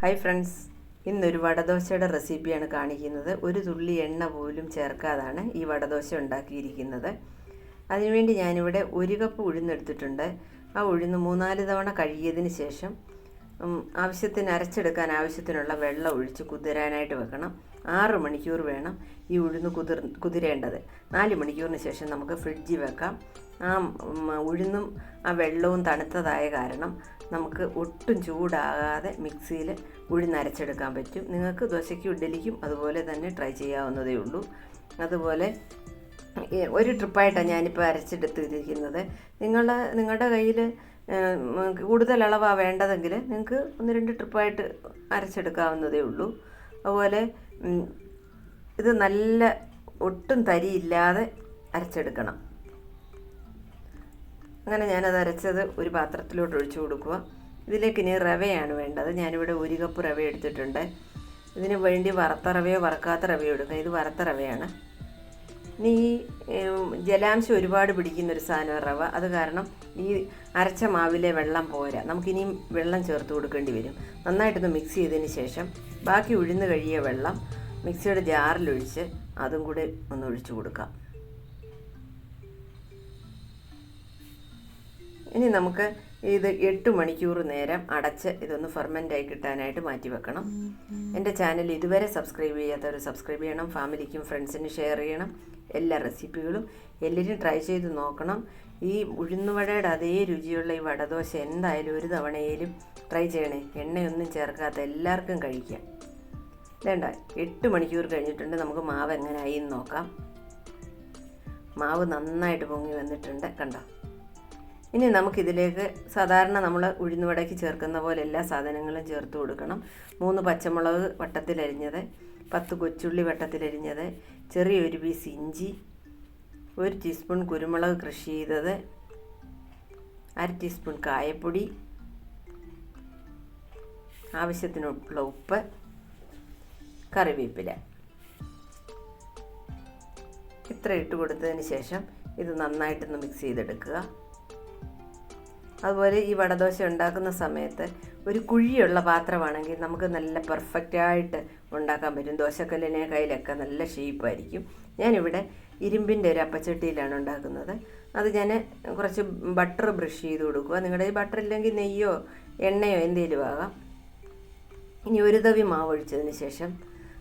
Hi friends ഇന്നൊരു വടദോശയുടെ റെസിപ്പിയാണ് കാണിക്കുന്നത്. ഒരു തുള്ളി എണ്ണ പോലും ചേർക്കാതാണ് ഈ വടദോശ ഉണ്ടാക്കിയിരിക്കുന്നത്. അതിനുവേണ്ടി ഞാനിവിടെ ഒരു കപ്പ് ഉഴുന്നെടുത്തിട്ടുണ്ട്. ആ ഉഴുന്ന് മൂന്നാൽ തവണ കഴുകിയതിന് ശേഷം ആവശ്യത്തിന് അരച്ചെടുക്കാൻ ആവശ്യത്തിനുള്ള വെള്ളം ഒഴിച്ച് കുതിരാനായിട്ട് വെക്കണം. ആറ് മണിക്കൂർ വേണം ഈ ഉഴുന്ന് കുതിർ കുതിരേണ്ടത്. നാല് മണിക്കൂറിന് ശേഷം നമുക്ക് ഫ്രിഡ്ജിൽ വെക്കാം. ആ ഉഴുന്നും ആ വെള്ളവും തണുത്തതായ കാരണം നമുക്ക് ഒട്ടും ചൂടാകാതെ മിക്സിയിൽ ഉഴുന്നരച്ചെടുക്കാൻ പറ്റും. നിങ്ങൾക്ക് ദോശയ്ക്കും ഇഡ്ഡലിക്കും അതുപോലെ തന്നെ ട്രൈ ചെയ്യാവുന്നതേ ഉള്ളൂ. അതുപോലെ ഒരു ട്രിപ്പായിട്ടാണ് ഞാനിപ്പോൾ അരച്ചെടുത്തിരിക്കുന്നത്. നിങ്ങളുടെ നിങ്ങളുടെ കയ്യിൽ കൂടുതൽ അളവാണ് വേണ്ടതെങ്കിൽ നിങ്ങൾക്ക് ഒന്ന് രണ്ട് ട്രിപ്പായിട്ട് അരച്ചെടുക്കാവുന്നതേ ഉള്ളൂ. അതുപോലെ ഇത് നല്ല ഒട്ടും തരിയില്ലാതെ അരച്ചെടുക്കണം. അങ്ങനെ ഞാനത് അരച്ചത് ഒരു പാത്രത്തിലോട്ട് ഒഴിച്ചു കൊടുക്കുക. ഇതിലേക്ക് ഇനി റവയാണ് വേണ്ടത്. ഞാനിവിടെ ഒരു കപ്പ് റവ എടുത്തിട്ടുണ്ട്. ഇതിന് വേണ്ടി വറുത്ത റവയോ വറക്കാത്ത റവയോ എടുക്കുക ഇത് വറുത്ത റവയാണ്. ഈ ജലാംശം ഒരുപാട് പിടിക്കുന്ന ഒരു സാധനം റവ. അത് കാരണം ഈ അരച്ച മാവിലെ വെള്ളം പോരാ. നമുക്കിനിയും വെള്ളം ചേർത്ത് കൊടുക്കേണ്ടി വരും. നന്നായിട്ടൊന്ന് മിക്സ് ചെയ്തതിന് ശേഷം ബാക്കി ഉഴുന്ന് കഴിയ വെള്ളം മിക്സിയുടെ ജാറിലൊഴിച്ച് അതും കൂടി ഒന്ന് ഒഴിച്ചു കൊടുക്കാം. ഇനി നമുക്ക് ഇത് എട്ട് മണിക്കൂർ നേരം അടച്ച് ഇതൊന്ന് ഫെർമെന്റ് ആയി കിട്ടാനായിട്ട് മാറ്റി വെക്കണം. എന്റെ ചാനൽ ഇതുവരെ സബ്സ്ക്രൈബ് ചെയ്യാത്തവർ സബ്സ്ക്രൈബ് ചെയ്യണം. ഫാമിലിക്കും ഫ്രണ്ട്സിനും ഷെയർ ചെയ്യണം. എല്ലാ റെസിപ്പികളും എല്ലാവരും ട്രൈ ചെയ്ത് നോക്കണം. ഈ ഉഴുന്നുവടയുടെ അതേ രുചിയുള്ള ഈ വടദോശ എന്തായാലും ഒരു തവണയിലും ട്രൈ ചെയ്യണേ. എണ്ണയൊന്നും ചേർക്കാത്ത എല്ലാവർക്കും കഴിക്കാം. വേണ്ട എട്ട് മണിക്കൂർ കഴിഞ്ഞിട്ടുണ്ട്. നമുക്ക് മാവ് എങ്ങനെയായി എന്ന് നോക്കാം. മാവ് നന്നായിട്ട് പൊങ്ങി വന്നിട്ടുണ്ട്. കണ്ടോ? ഇനി നമുക്കിതിലേക്ക് സാധാരണ നമ്മൾ ഉഴുന്നുവടയ്ക്ക് ചേർക്കുന്ന പോലെ എല്ലാ സാധനങ്ങളും ചേർത്ത് കൊടുക്കണം. മൂന്ന് പച്ചമുളക് വട്ടത്തിലരിഞ്ഞത്. പത്ത് കൊച്ചുള്ളി വട്ടത്തിലരിഞ്ഞത് ചെറിയൊരു പീസ് ഇഞ്ചി ഒരു ടീസ്പൂൺ കുരുമുളക് കൃഷി ചെയ്തത് അര ടീസ്പൂൺ കായപ്പൊടി ആവശ്യത്തിനുള്ള ഉപ്പ് കറിവേപ്പില. ഇത്ര ഇട്ട് കൊടുത്തതിന് ശേഷം ഇത് നന്നായിട്ടൊന്ന് മിക്സ് ചെയ്തെടുക്കുക. അതുപോലെ ഈ വടദോശ ഉണ്ടാക്കുന്ന സമയത്ത് ഒരു കുഴിയുള്ള പാത്രമാണെങ്കിൽ നമുക്ക് നല്ല പെർഫെക്റ്റായിട്ട് ഉണ്ടാക്കാൻ പറ്റും. ദോശക്കല്ലിനെ കയ്യിലൊക്കെ നല്ല ഷേപ്പായിരിക്കും ഞാനിവിടെ ഇരുമ്പിന്റെ ഒരു അപ്പച്ചട്ടിയിലാണ് ഉണ്ടാക്കുന്നത്. അത് ഞാൻ കുറച്ച് ബട്ടർ ബ്രഷ് ചെയ്ത് കൊടുക്കുക. നിങ്ങളുടെ ഈ ബട്ടർ ഇല്ലെങ്കിൽ നെയ്യോ എണ്ണയോ എന്തെങ്കിലും ആകാം. ഇനി ഒരു തവി മാവ് ഒഴിച്ചതിന് ശേഷം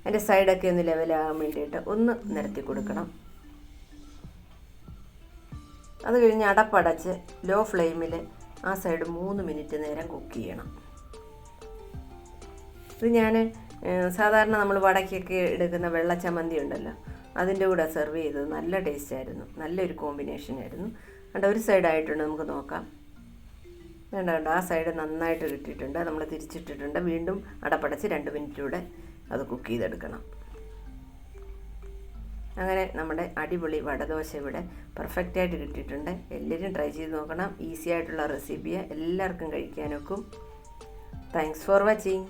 അതിന്റെ സൈഡൊക്കെ ഒന്ന് ലെവലാകാൻ വേണ്ടിയിട്ട് ഒന്ന് നിരത്തി കൊടുക്കണം. അത് കഴിഞ്ഞ് അടപ്പടച്ച് ലോ ഫ്ലെയിമിൽ ആ സൈഡ് മൂന്ന് മിനിറ്റ് നേരം കുക്ക് ചെയ്യണം. ഇത് ഞാൻ സാധാരണ നമ്മൾ വടക്കൊക്കെ എടുക്കുന്ന വെള്ള ചമ്മന്തി ഉണ്ടല്ലോ അതിന്റെ കൂടെ സെർവ് ചെയ്തത് നല്ല ടേസ്റ്റ് ആയിരുന്നു നല്ലൊരു കോമ്പിനേഷൻ ആയിരുന്നു. കണ്ട ഒരു സൈഡായിട്ടുണ്ട് നമുക്ക് നോക്കാം. വേണ്ട വേണ്ട ആ സൈഡ് നന്നായിട്ട് കിട്ടിയിട്ടുണ്ട് നമ്മൾ തിരിച്ചിട്ടിട്ടുണ്ട് വീണ്ടും അടപ്പടച്ച് രണ്ട് മിനിറ്റ് കൂടെ അത് കുക്ക് ചെയ്തെടുക്കണം. അങ്ങനെ നമ്മുടെ അടിപൊളി വടദോശ ഇവിടെ പെർഫെക്റ്റായിട്ട് കിട്ടിയിട്ടുണ്ട്. എല്ലാവരും ട്രൈ ചെയ്ത് നോക്കണം. ഈസി ആയിട്ടുള്ള റെസിപ്പിയെ എല്ലാവർക്കും കഴിക്കാനൊക്കും. Thanks for watching